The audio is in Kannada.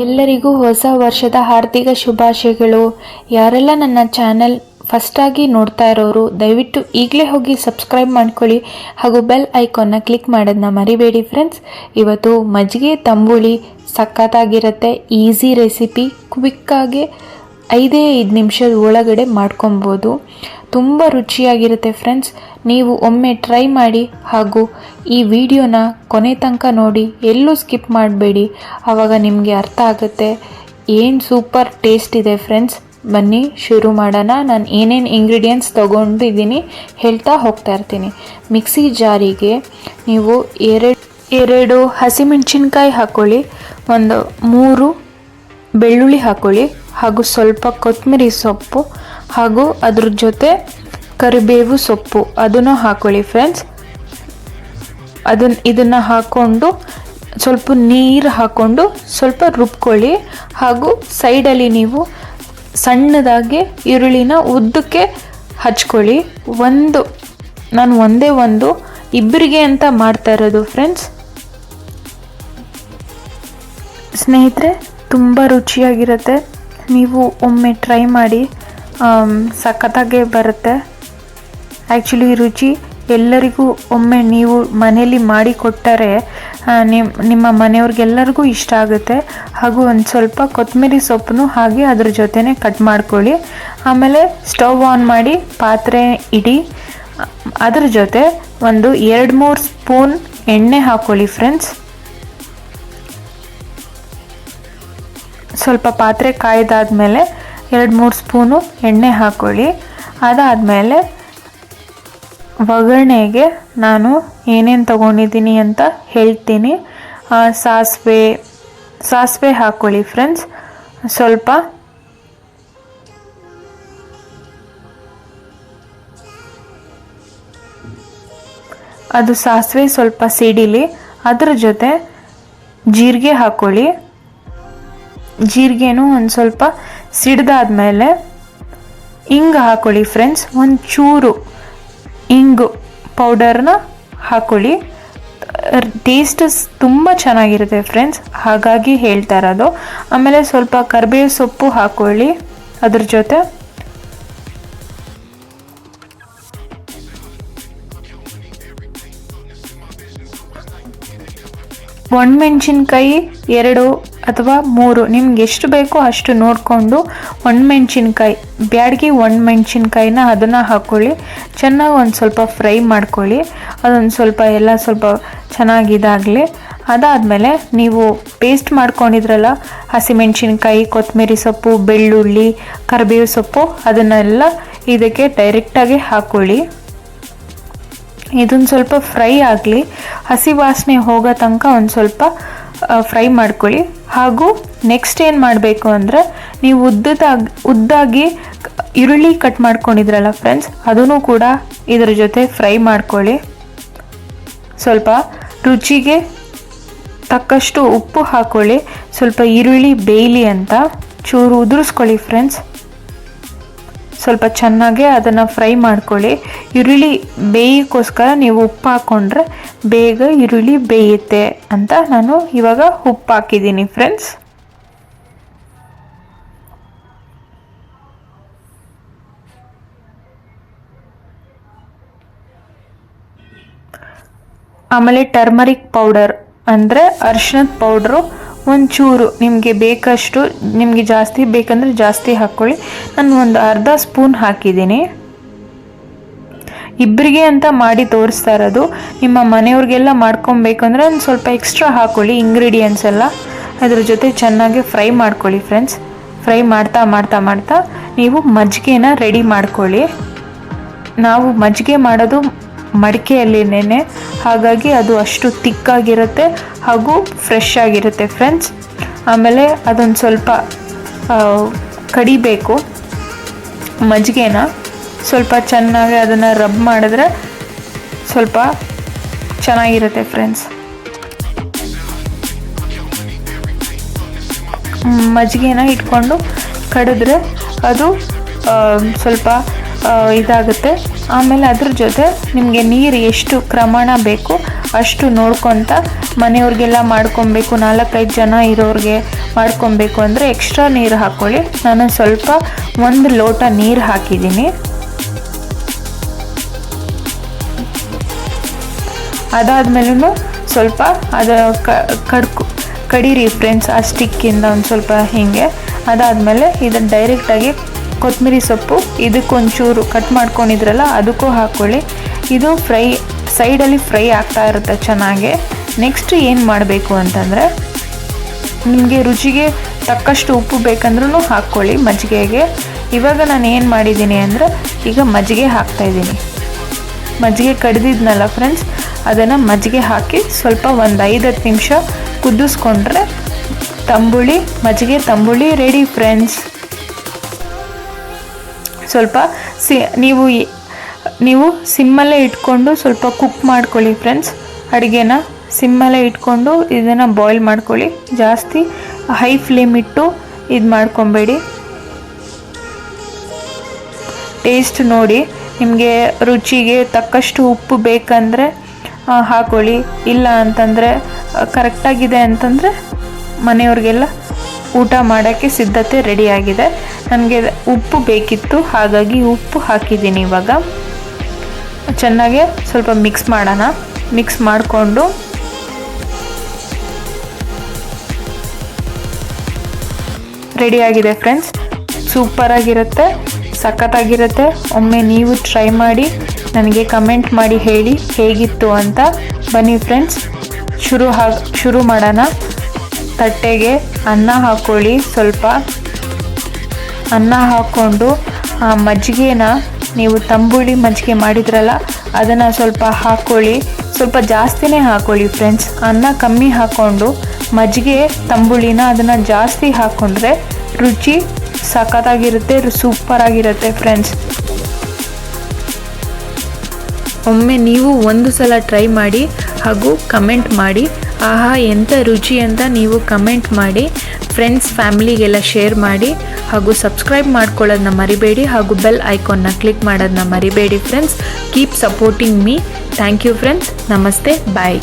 ಎಲ್ಲರಿಗೂ ಹೊಸ ವರ್ಷದ ಹಾರ್ದಿಕ ಶುಭಾಶಯಗಳು. ಯಾರೆಲ್ಲ ನನ್ನ ಚಾನೆಲ್ ಫಸ್ಟಾಗಿ ನೋಡ್ತಾ ಇರೋರು, ದಯವಿಟ್ಟು ಈಗಲೇ ಹೋಗಿ ಸಬ್ಸ್ಕ್ರೈಬ್ ಮಾಡ್ಕೊಳ್ಳಿ ಹಾಗೂ ಬೆಲ್ ಐಕಾನ್ನ ಕ್ಲಿಕ್ ಮಾಡೋದನ್ನ ಮರಿಬೇಡಿ ಫ್ರೆಂಡ್ಸ್ ಇವತ್ತು ಮಜ್ಜಿಗೆ ತಂಬುಳಿ ಸಖತ್ತಾಗಿರುತ್ತೆ ಈಸಿ ರೆಸಿಪಿ ಕ್ವಿಕ್ಕಾಗಿ ಐದೇ ಐದು ನಿಮಿಷದ ಒಳಗಡೆ ಮಾಡ್ಕೊಬೋದು. ತುಂಬ ರುಚಿಯಾಗಿರುತ್ತೆ ಫ್ರೆಂಡ್ಸ್. ನೀವು ಒಮ್ಮೆ ಟ್ರೈ ಮಾಡಿ ಹಾಗೂ ಈ ವಿಡಿಯೋನ ಕೊನೆ ತನಕ ನೋಡಿ, ಎಲ್ಲೂ ಸ್ಕಿಪ್ ಮಾಡಬೇಡಿ. ಆವಾಗ ನಿಮಗೆ ಅರ್ಥ ಆಗುತ್ತೆ. ಏನು ಸೂಪರ್ ಟೇಸ್ಟ್ ಇದೆ ಫ್ರೆಂಡ್ಸ್. ಬನ್ನಿ, ಶುರು ಮಾಡೋಣ. ನಾನು ಏನೇನು ಇಂಗ್ರೀಡಿಯೆಂಟ್ಸ್ ತೊಗೊಂಡಿದ್ದೀನಿ ಹೇಳ್ತಾ ಹೋಗ್ತಾ ಇರ್ತೀನಿ. ಮಿಕ್ಸಿ ಜಾರಿಗೆ ನೀವು ಎರಡು ಎರಡು ಹಸಿಮೆಣಸಿನ್ಕಾಯಿ ಹಾಕ್ಕೊಳ್ಳಿ ಒಂದು ಮೂರು ಬೆಳ್ಳುಳ್ಳಿ ಹಾಕ್ಕೊಳ್ಳಿ ಹಾಗೂ ಸ್ವಲ್ಪ ಕೊತ್ತಂಬರಿ ಸೊಪ್ಪು ಹಾಗೂ ಅದ್ರ ಜೊತೆ ಕರಿಬೇವು ಸೊಪ್ಪು. ಅದನ್ನು ಹಾಕೊಳ್ಳಿ ಫ್ರೆಂಡ್ಸ್ ಅದನ್ನ ಇದನ್ನು ಹಾಕ್ಕೊಂಡು ಸ್ವಲ್ಪ ನೀರು ಹಾಕ್ಕೊಂಡು ಸ್ವಲ್ಪ ರುಬ್ಕೊಳ್ಳಿ ಹಾಗೂ ಸೈಡಲ್ಲಿ ನೀವು ಸಣ್ಣದಾಗಿ ಈರುಳ್ಳಿನ ಉದ್ದಕ್ಕೆ ಹಚ್ಕೊಳ್ಳಿ. ಒಂದು ನಾನು ಒಂದೇ ಒಂದು. ಇಬ್ಬರಿಗೆ ಅಂತ ಮಾಡ್ತಾ ಇರೋದು ಫ್ರೆಂಡ್ಸ್ ಸ್ನೇಹಿತರೆ, ತುಂಬ ರುಚಿಯಾಗಿರುತ್ತೆ. ನೀವು ಒಮ್ಮೆ ಟ್ರೈ ಮಾಡಿ ಸಖತ್ತಾಗೆ ಬರುತ್ತೆ. ಆ್ಯಕ್ಚುಲಿ ರುಚಿ ಎಲ್ಲರಿಗೂ ಒಮ್ಮೆ ನೀವು ಮನೆಯಲ್ಲಿ ಮಾಡಿ ಕೊಟ್ಟರೆ ಆ, ನಿಮ್ ನಿಮ್ಮ ಮನೆಯವ್ರಿಗೆಲ್ಲರಿಗೂ ಇಷ್ಟ ಆಗುತ್ತೆ. ಹಾಗೂ ಒಂದು ಸ್ವಲ್ಪ ಕೊತ್ತಂಬರಿ ಸೊಪ್ಪನ್ನು ಹಾಗೆ ಅದ್ರ ಜೊತೆನೇ ಕಟ್ ಮಾಡ್ಕೊಳ್ಳಿ. ಆಮೇಲೆ ಸ್ಟವ್ ಆನ್ ಮಾಡಿ ಪಾತ್ರೆ ಇಡಿ. ಅದ್ರ ಜೊತೆ ಒಂದು ಎರಡು ಮೂರು ಸ್ಪೂನ್ ಎಣ್ಣೆ ಹಾಕ್ಕೊಳ್ಳಿ ಫ್ರೆಂಡ್ಸ್ ಸ್ವಲ್ಪ ಪಾತ್ರೆ ಕಾಯ್ದಾದ್ಮೇಲೆ ಎರಡು ಮೂರು ಸ್ಪೂನು ಎಣ್ಣೆ ಹಾಕ್ಕೊಳ್ಳಿ ಅದಾದಮೇಲೆ ಒಗ್ಗರಣೆಗೆ ನಾನು ಏನೇನು ತೊಗೊಂಡಿದ್ದೀನಿ ಅಂತ ಹೇಳ್ತೀನಿ. ಸಾಸಿವೆ ಸಾಸಿವೆ ಹಾಕ್ಕೊಳ್ಳಿ ಫ್ರೆಂಡ್ಸ್ ಸ್ವಲ್ಪ ಅದು ಸಾಸಿವೆ ಸ್ವಲ್ಪ ಸಿಡಿಲಿ. ಅದ್ರ ಜೊತೆ ಜೀರಿಗೆ ಹಾಕ್ಕೊಳ್ಳಿ ಜೀರಿಗೆನೂ ಒಂದು ಸ್ವಲ್ಪ ಸಿಡ್ದಾದ್ಮೇಲೆ ಹಿಂಗೆ ಹಾಕೊಳ್ಳಿ ಫ್ರೆಂಡ್ಸ್ ಒಂದು ಚೂರು ಇಂಗು ಪೌಡರ್ನ ಹಾಕೊಳ್ಳಿ. ಟೇಸ್ಟ್ ತುಂಬ ಚೆನ್ನಾಗಿರುತ್ತೆ ಫ್ರೆಂಡ್ಸ್ ಹಾಗಾಗಿ ಹೇಳ್ತಾ ಇರೋದು. ಆಮೇಲೆ ಸ್ವಲ್ಪ ಕರಿಬೇವು ಸೊಪ್ಪು ಹಾಕೊಳ್ಳಿ, ಅದ್ರ ಜೊತೆ. ಒಣಮೆಣಸಿನ್ಕಾಯಿ, ಎರಡು ಅಥವಾ ಮೂರು, ನಿಮ್ಗೆ ಎಷ್ಟು ಬೇಕೋ ಅಷ್ಟು ನೋಡಿಕೊಂಡು ಒಣಮೆಣ್ಸಿನ್ಕಾಯಿ ಒಣ ಒಣಮೆಣ್ಸಿನ್ಕಾಯಿನ ಅದನ್ನು ಹಾಕ್ಕೊಳ್ಳಿ ಚೆನ್ನಾಗಿ ಒಂದು ಸ್ವಲ್ಪ ಫ್ರೈ ಮಾಡ್ಕೊಳ್ಳಿ. ಅದೊಂದು ಸ್ವಲ್ಪ ಎಲ್ಲ ಸ್ವಲ್ಪ ಚೆನ್ನಾಗಿದಾಗಲಿ. ಅದಾದಮೇಲೆ ನೀವು ಪೇಸ್ಟ್ ಮಾಡ್ಕೊಂಡಿದ್ರಲ್ಲ, ಹಸಿಮೆಣ್ಸಿನ್ಕಾಯಿ ಕೊತ್ತಂಬರಿ ಸೊಪ್ಪು, ಬೆಳ್ಳುಳ್ಳಿ ಕರಿಬೇವು ಸೊಪ್ಪು, ಅದನ್ನೆಲ್ಲ ಇದಕ್ಕೆ ಡೈರೆಕ್ಟಾಗಿ ಹಾಕ್ಕೊಳ್ಳಿ ಇದೊಂದು ಸ್ವಲ್ಪ ಫ್ರೈ ಆಗಲಿ. ಹಸಿ ವಾಸನೆ ಹೋಗೋ ತನಕ ಒಂದು ಸ್ವಲ್ಪ ಫ್ರೈ ಮಾಡ್ಕೊಳ್ಳಿ. ಹಾಗೂ ನೆಕ್ಸ್ಟ್ ಏನು ಮಾಡಬೇಕು ಅಂದರೆ ನೀವು ಉದ್ದದಾಗಿ ಉದ್ದಾಗಿ ಈರುಳ್ಳಿ ಕಟ್ ಮಾಡ್ಕೊಂಡಿದ್ರಲ್ಲ ಫ್ರೆಂಡ್ಸ್ ಅದನ್ನು ಕೂಡ ಇದರ ಜೊತೆ ಫ್ರೈ ಮಾಡ್ಕೊಳ್ಳಿ. ಸ್ವಲ್ಪ ರುಚಿಗೆ ತಕ್ಕಷ್ಟು ಉಪ್ಪು ಹಾಕ್ಕೊಳ್ಳಿ ಸ್ವಲ್ಪ ಈರುಳ್ಳಿ ಬೇಯಲಿ ಅಂತ, ಚೂರು ಉದುರಿಸ್ಕೊಳ್ಳಿ ಫ್ರೆಂಡ್ಸ್ ಸ್ವಲ್ಪ ಚೆನ್ನಾಗಿ ಅದನ್ನು ಫ್ರೈ ಮಾಡ್ಕೊಳ್ಳಿ. ಈರುಳ್ಳಿ ಬೇಯೋಕ್ಕೋಸ್ಕರ ನೀವು ಉಪ್ಪು ಹಾಕ್ಕೊಂಡ್ರೆ ಬೇಗ ಈರುಳ್ಳಿ ಬೇಯುತ್ತೆ ಅಂತ ನಾನು ಇವಾಗ ಉಪ್ಪು ಹಾಕಿದ್ದೀನಿ ಫ್ರೆಂಡ್ಸ್ ಆಮೇಲೆ ಟರ್ಮರಿಕ್ ಪೌಡರ್ ಅಂದರೆ ಅರ್ಶಿನದ ಪೌಡ್ರು ಒಂಚೂರು ನಿಮಗೆ ಬೇಕಷ್ಟು, ನಿಮಗೆ ಜಾಸ್ತಿ ಬೇಕಂದರೆ ಜಾಸ್ತಿ ಹಾಕ್ಕೊಳ್ಳಿ. ನಾನು ಒಂದು ಅರ್ಧ ಸ್ಪೂನ್ ಹಾಕಿದ್ದೀನಿ. ಇಬ್ಬರಿಗೆ ಅಂತ ಮಾಡಿ ತೋರಿಸ್ತಾ ಇರೋದು. ನಿಮ್ಮ ಮನೆಯವ್ರಿಗೆಲ್ಲ ಮಾಡ್ಕೊಬೇಕು ಅಂದರೆ ಒಂದು ಸ್ವಲ್ಪ ಎಕ್ಸ್ಟ್ರಾ ಹಾಕ್ಕೊಳ್ಳಿ ಇಂಗ್ರೀಡಿಯೆಂಟ್ಸ್ ಎಲ್ಲ. ಅದ್ರ ಜೊತೆ ಚೆನ್ನಾಗಿ ಫ್ರೈ ಮಾಡ್ಕೊಳ್ಳಿ ಫ್ರೆಂಡ್ಸ್ ಫ್ರೈ ಮಾಡ್ತಾ ಮಾಡ್ತಾ ಮಾಡ್ತಾ ನೀವು ಮಜ್ಜಿಗೆನ ರೆಡಿ ಮಾಡ್ಕೊಳ್ಳಿ. ನಾವು ಮಜ್ಜಿಗೆ ಮಾಡೋದು ಮಡಿಕೆಯಲ್ಲಿನೇ ಹಾಗಾಗಿ ಅದು ಅಷ್ಟು ತಿಕ್ಕಾಗಿರುತ್ತೆ ಹಾಗೂ ಫ್ರೆಶ್ ಆಗಿರುತ್ತೆ ಫ್ರೆಂಡ್ಸ್ ಆಮೇಲೆ ಅದೊಂದು ಸ್ವಲ್ಪ ಕಡಿಬೇಕು ಮಜ್ಜಿಗೆನ. ಸ್ವಲ್ಪ ಚೆನ್ನಾಗಿ ಅದನ್ನು ರಬ್ ಮಾಡಿದ್ರೆ ಸ್ವಲ್ಪ ಚೆನ್ನಾಗಿರುತ್ತೆ ಫ್ರೆಂಡ್ಸ್ ಮಜ್ಜಿಗೆನ ಇಟ್ಕೊಂಡು ಕಡಿದ್ರೆ ಅದು ಸ್ವಲ್ಪ ಇದಾಗುತ್ತೆ. ಆಮೇಲೆ ಅದ್ರ ಜೊತೆ ನಿಮಗೆ ನೀರು ಎಷ್ಟು ಪ್ರಮಾಣ ಬೇಕು ಅಷ್ಟು ನೋಡ್ಕೊತ ಮನೆಯವ್ರಿಗೆಲ್ಲ ಮಾಡ್ಕೊಬೇಕು, ನಾಲ್ಕೈದು ಜನ ಇರೋರಿಗೆ ಮಾಡ್ಕೊಬೇಕು ಅಂದರೆ ಎಕ್ಸ್ಟ್ರಾ ನೀರು ಹಾಕ್ಕೊಳ್ಳಿ ನಾನು ಸ್ವಲ್ಪ ಒಂದು ಲೋಟ ನೀರು ಹಾಕಿದ್ದೀನಿ. ಅದಾದ್ಮೇಲೂ ಸ್ವಲ್ಪ ಅದು ಕಡ್ಕು, ಕಡೀರಿ ಫ್ರೆಂಡ್ಸ್ ಆ ಸ್ಟಿಕ್ಕಿಂದ ಒಂದು ಸ್ವಲ್ಪ ಹೀಗೆ. ಅದಾದಮೇಲೆ ಇದನ್ನು ಡೈರೆಕ್ಟಾಗಿ ಕೊತ್ತಂಬರಿ ಸೊಪ್ಪು ಇದಕ್ಕೊಂಚೂರು ಕಟ್ ಮಾಡ್ಕೊಂಡಿದ್ರಲ್ಲ, ಅದಕ್ಕೂ ಹಾಕ್ಕೊಳ್ಳಿ ಇದು ಫ್ರೈ ಸೈಡಲ್ಲಿ ಫ್ರೈ ಆಗ್ತಾ ಇರುತ್ತೆ ಚೆನ್ನಾಗಿ. ನೆಕ್ಸ್ಟ್ ಏನು ಮಾಡಬೇಕು ಅಂತಂದರೆ, ನಿಮಗೆ ರುಚಿಗೆ ತಕ್ಕಷ್ಟು ಉಪ್ಪು ಬೇಕಂದ್ರೂ ಹಾಕ್ಕೊಳ್ಳಿ ಮಜ್ಜಿಗೆಗೆ. ಇವಾಗ ನಾನು ಏನು ಮಾಡಿದ್ದೀನಿ ಅಂದರೆ, ಈಗ ಮಜ್ಜಿಗೆ ಹಾಕ್ತಾಯಿದ್ದೀನಿ ಮಜ್ಜಿಗೆ ಕಡ್ದಿದ್ನಲ್ಲ ಫ್ರೆಂಡ್ಸ್ ಅದನ್ನು ಮಜ್ಜಿಗೆ ಹಾಕಿ ಸ್ವಲ್ಪ ಒಂದು ಐದು ಹತ್ತು ನಿಮಿಷ ಕುದಿಸ್ಕೊಂಡ್ರೆ ತಂಬುಳಿ, ಮಜ್ಜಿಗೆ ತಂಬುಳಿ ರೆಡಿ ಫ್ರೆಂಡ್ಸ್ ಸ್ವಲ್ಪ ಸಿ ನೀವು ನೀವು ಸಿಮ್ಮಲ್ಲೇ ಇಟ್ಕೊಂಡು ಸ್ವಲ್ಪ ಕುಕ್ ಮಾಡ್ಕೊಳ್ಳಿ ಫ್ರೆಂಡ್ಸ್. ಅಡುಗೆನ ಸಿಮ್ಮಲ್ಲೇ ಇಟ್ಕೊಂಡು ಇದನ್ನು ಬಾಯ್ಲ್ ಮಾಡ್ಕೊಳ್ಳಿ. ಜಾಸ್ತಿ ಹೈ ಫ್ಲೇಮ್ ಇಟ್ಟು ಇದು ಮಾಡ್ಕೊಬೇಡಿ. ಟೇಸ್ಟ್ ನೋಡಿ ನಿಮಗೆ ರುಚಿಗೆ ತಕ್ಕಷ್ಟು ಉಪ್ಪು ಬೇಕಂದರೆ ಹಾಕೊಳ್ಳಿ. ಇಲ್ಲ ಅಂತಂದರೆ ಕರೆಕ್ಟಾಗಿದೆ ಅಂತಂದರೆ ಮನೆಯವ್ರಿಗೆಲ್ಲ ಊಟ ಮಾಡೋಕ್ಕೆ ಸಿದ್ಧತೆ ರೆಡಿಯಾಗಿದೆ. ನನಗೆ ಉಪ್ಪು ಬೇಕಿತ್ತು, ಹಾಗಾಗಿ ಉಪ್ಪು ಹಾಕಿದ್ದೀನಿ ಇವಾಗ. ಚೆನ್ನಾಗೆ ಸ್ವಲ್ಪ ಮಿಕ್ಸ್ ಮಾಡೋಣ. ಮಿಕ್ಸ್ ಮಾಡಿಕೊಂಡು ರೆಡಿಯಾಗಿದೆ ಫ್ರೆಂಡ್ಸ್ ಸೂಪರಾಗಿರುತ್ತೆ, ಸಖತ್ತಾಗಿರುತ್ತೆ. ಒಮ್ಮೆ ನೀವು ಟ್ರೈ ಮಾಡಿ, ನನಗೆ ಕಮೆಂಟ್ ಮಾಡಿ ಹೇಳಿ ಹೇಗಿತ್ತು ಅಂತ ಬನ್ನಿ ಫ್ರೆಂಡ್ಸ್ ಶುರು ಹಾ ಶುರು ಮಾಡೋಣ. ತಟ್ಟೆಗೆ ಅನ್ನ ಹಾಕೊಳ್ಳಿ. ಸ್ವಲ್ಪ ಅನ್ನ ಹಾಕ್ಕೊಂಡು ಆ ಮಜ್ಜಿಗೆನ ನೀವು ತಂಬುಳಿ ಮಜ್ಜಿಗೆ ಮಾಡಿದ್ರಲ್ಲ, ಅದನ್ನು ಸ್ವಲ್ಪ ಹಾಕ್ಕೊಳ್ಳಿ ಸ್ವಲ್ಪ ಜಾಸ್ತಿನೇ ಹಾಕ್ಕೊಳ್ಳಿ ಫ್ರೆಂಡ್ಸ್ ಅನ್ನ ಕಮ್ಮಿ ಹಾಕ್ಕೊಂಡು ಮಜ್ಜಿಗೆ ತಂಬುಳಿನ ಅದನ್ನು ಜಾಸ್ತಿ ಹಾಕ್ಕೊಂಡ್ರೆ ರುಚಿ ಸಖತ್ತಾಗಿರುತ್ತೆ ಸೂಪರಾಗಿರುತ್ತೆ ಫ್ರೆಂಡ್ಸ್ ಒಮ್ಮೆ ನೀವು ಒಂದು ಸಲ ಟ್ರೈ ಮಾಡಿ ಹಾಗೂ ಕಮೆಂಟ್ ಮಾಡಿ. ಆಹಾ ಎಂಥ ರುಚಿ ಅಂತ ನೀವು ಕಮೆಂಟ್ ಮಾಡಿ ಫ್ರೆಂಡ್ಸ್ ಫ್ಯಾಮಿಲಿಗೆಲ್ಲ ಶೇರ್ ಮಾಡಿ ಹಾಗೂ ಸಬ್ಸ್ಕ್ರೈಬ್ ಮಾಡ್ಕೊಳ್ಳೋದನ್ನ ಮರಿಬೇಡಿ ಹಾಗೂ ಬೆಲ್ ಐಕಾನ್ನ ಕ್ಲಿಕ್ ಮಾಡೋದನ್ನ ಮರಿಬೇಡಿ friends keep supporting me thank you friends ನಮಸ್ತೆ. ಬಾಯ್